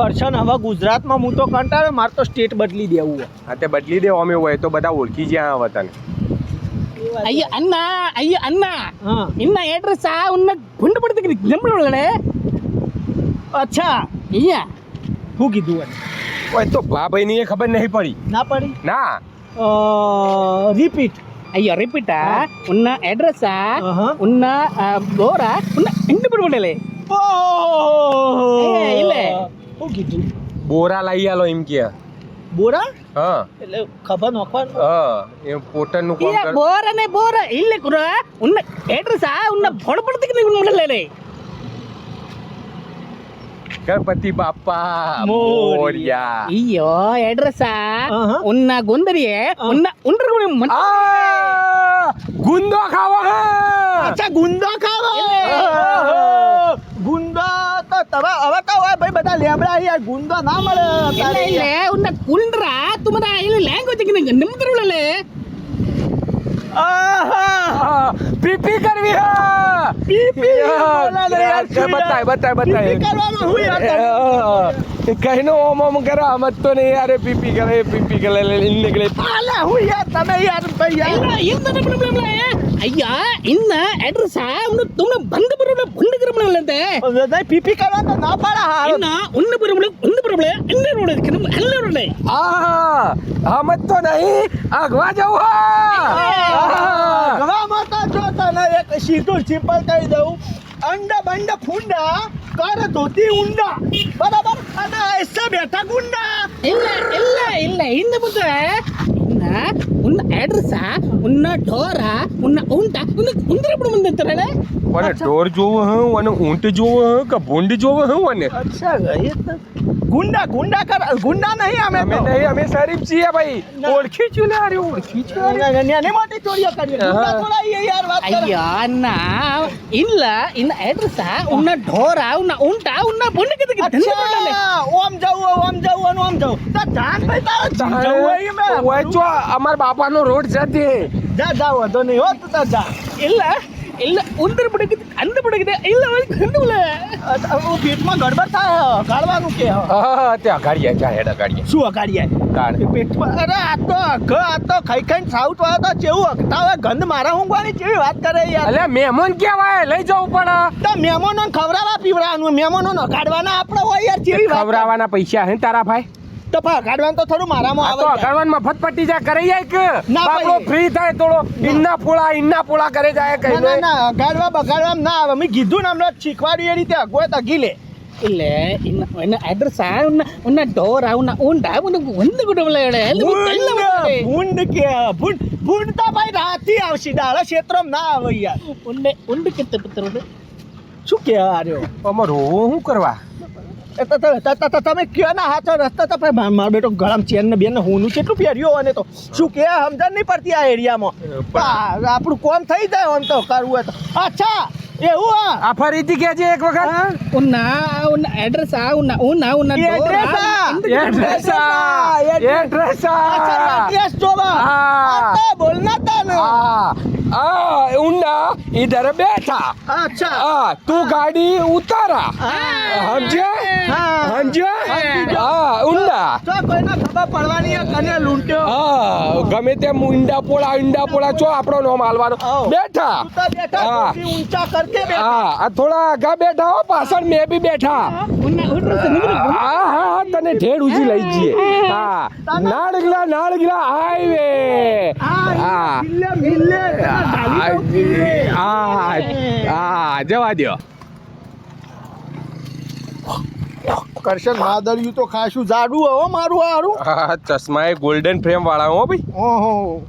કરશન હવે ગુજરાતમાં હું તો કંટાળે મારે તો સ્ટેટ બદલી દેવું હોય. હા તે બદલી દે અમે હોય તો બધા ઓળખી જ્યાં આવે તને అయ్యో అన్న అయ్యో అన్న હા ఇన్న అడ్రస్ ఉన్న గుండె పడితే నమ్మడే અચ્છા అయ్యా શું કીધું એને ઓય તો ભા ભાઈની એ ખબર નહીં પડી ના પડી ના રિપીટ అయ్యో రిపీటా ఉన్న అడ్రస్ ఆహా. ఉన్న బోరా ఉన్న ఇంటి పడిపోలే એ, ઇલે. શું કીધું બોરા લઈ આલો એમ કે બોરા હા એટલે ખબર નોખવાનું હા એ પોટરનું કામ ఇయ్య કર బోరనే బోర ఇల్లే కురా ఉన్న అడ్రస్ ఉన్న పొడపడితే ఉండలే ગણપતિ બાપા મોરયા. મોરયા అయ్యో అడ్రస్ ఆహా. ఉన్న గొందరియే ఉన్న ఉండరు આ ગુંદો ખાવો હે અચ્છા ಗುಂಡ ನಾಮಳೆ ಇಲ್ಲ ಇಲ್ಲ ಉನ್ನ ಕುಂಡ್ರ ತುಮದ ಇಲ್ಲ ಲ್ಯಾಂಗ್ವೇಜ್ ಗೆ ನಂಗೆ ನಿಮ್ದ್ರಲ್ಲ पीपी कर भी है पीपी बताए बताए बताए कहीं ना ओम ओम करा मत तो नहीं अरे पीपी करे पीपी करे ले इनके लिए पाला हुई है तमे यार भैया इन तो प्रॉब्लम है ஐயா என்ன அட்ரஸா உன்னை தும்ன பங்க பொருள் புண்டுகிற ಅಂತೆ ಪಿಪಿಕಲ ಅಂತ ನಾಪಾಳ ಇನ್ನ ಒಂದು ಬರಬಳೆ ಒಂದು ಬರಬಳೆ ಅಲ್ಲೇ ನೋಡೋದಕ್ಕೆ ನಮ್ಗೆ ಅಲ್ಲೇ ನೋಡಲೆ ಆ ಆ ಮತ್ತೋ ನಹಿ ಆ ಗ್ವಾಜವ ಗವಾ ಮಾತಾ ಜೋತಾ ನಾ ಏಕ ಶಿರ್ಟುರ್ ಸಿಂಪಲ್ ಕೈ ದವು अंडा बंडा फुंडा कार धोती उंडा बराबर खाना ऐसा बैठा गुंडा ಇಲ್ಲ ಇಲ್ಲ ಇಲ್ಲ ಹಿಂದೆ ಮುಂದೆ ಉನ್ನ ಉನ್ನ ಅಡ್ರಸ ಉನ್ನ ಡೋರ ಉನ್ನ પણ મને તરણે અને ઢોર જોવો હું અને ઊંટ જોવો હું કે ભૂંડ જોવો હું અને? અચ્છા એ ગુંડા ગુંડા કર ગુંડા નહીં અમે અમે તો નહીં અમે શરીફ છીએ ભાઈ ના. ઓળખી છું લે અરે ઓળખી છું અરે. નાની મોટી ચોરીઓ કરીએ ગુંડા થોડા એ યાર વાત કરે ಅಯ್ಯೋ ಅನ್ನ ಇಲ್ಲ ಇನ್ನ ಅಡ್ರೆಸ್ ಉನ್ನ ಢೋರ ಉನ್ನ ಉಂಟ ಉನ್ನ ಬೊಂಡಕ್ಕೆ અચ્છા ઓમ જવું ઓમ જવું અને ઓમ જવું તો જાન ભાઈ તારો જવું હોય એમ ઓય જો અમાર બાપાનો રોડ છે તે જા જા વાંધો નહીં હો તું તો જા ಇಲ್ಲ ಇಲ್ಲ ಉಂದ್ರ ಬಿಡಕ್ಕೆ ಅಂದ ಬಿಡಕ್ಕೆ ಇಲ್ಲ ಕಂಡುಲ್ಲ અ, હું પેટમાં ગડબડ થાય કાઢવાનું કે હ. તે અગાડીએ જા હેડ અગાડીએ શું અગાડીએ તાણ. પેટમાં અરે આ તો અઘ આ તો ખાઈ ખાઈને સાઉથ વાળા તો જેવું અગતા હોય ગંધ મારા ઊંઘવાની કેવી વાત કરે યાર? અલે મહેમાન કેવાય લઈ જવું પણ તો મહેમાનો ખવડાવવા પીવડાવવાનું મહેમાનો કાઢવાના આપણે હોય યાર કરે. ખવડાવવાના પૈસા હે ને તારા ભાઈ? તો પા કાઢવાનું તો થોડું મારામાં આ આવે તો યાર. અગાડવાન મફત પટ્ટી જા કરી જાય કે ના બાપડો ભાઈ. ફ્રી થાય થોડો ઇન્ના પોળા ઇન્ના પોળા કરે જાય કઈ ના ના ના અગાડવા બગાડવા ના આવે મેં કીધું ને હમણાં શીખવાડ્યું એ રીતે અગવાય તો ગીલે ಇಲ್ಲ ಇನ್ನ ಇನ್ನ ಅಡ್ರೆಸ್ ಉನ್ನ ಉನ್ನ ಢೋರ ಉನ್ನ ಉಂಟ ಉನ್ನ ಒಂದು ಬಿಡಲ್ಲ ભૂંડ ભૂંડ કે ભૂંડ ભૂંડ તો ભાઈ રાતી આવશે દાડા ક્ષેત્રમાં ના આવે યાર ಉಂಡೆ ಉಂಡಕ್ಕೆ ತಪ್ಪುತ್ತಿರೋದು શું કે આર્યો અમાર રોવું શું કરવા એ તો તો- તો- તો- તો તમે કયો ના હાથો રસ્તા તો ભાઈ મારો બેટો ગળામાં ચેન ને બેન ને હોનું કેટલું પહેર્યો અને તો. શું કે? સમજણ નહીં પડતી આ એરિયામાં. આપણું કોમ થઈ જાય આમ તો કરવું હોય તો. અચ્છા! એવું આ ફરીથી કહેજે એક વખત ઉના ઉના એડ્રેસ આ ઉના ઉના ઉના એડ્રેસ આ! એડ્રેસ આ! એડ્રેસ આ! એડ્રેસ જોવા. આ બોલના તા ને. આ આ ઉના ઇધર બેઠા. અચ્છા. હા તું ગાડી ઉતારા. સમજ્યા સમજ્યા હા. ઊંડા તો કોઈને ખબર પડવાની કને લૂંટ્યો. હા ગમે તે ઊંડા પોળા ઊંડા પોળા છો આપણો નામ માલવાનો બેઠા. બેઠા ઊંચા કરકે બેઠા. હા થોડા આગા બેઠા હો પાછળ મેં બી બેઠા. હા હા તને ઢેડ ઉજી લઈ જઈએ. હા. નાળગલા નાળગલા હાઈવે. હા. હા હા જવા દો કરશન માદળિયું તો ખાસું જાડું હો મારું હારું. હા ચશ્મા એ ગોલ્ડન ફ્રેમ વાળા હો ભાઈ. ઓહો.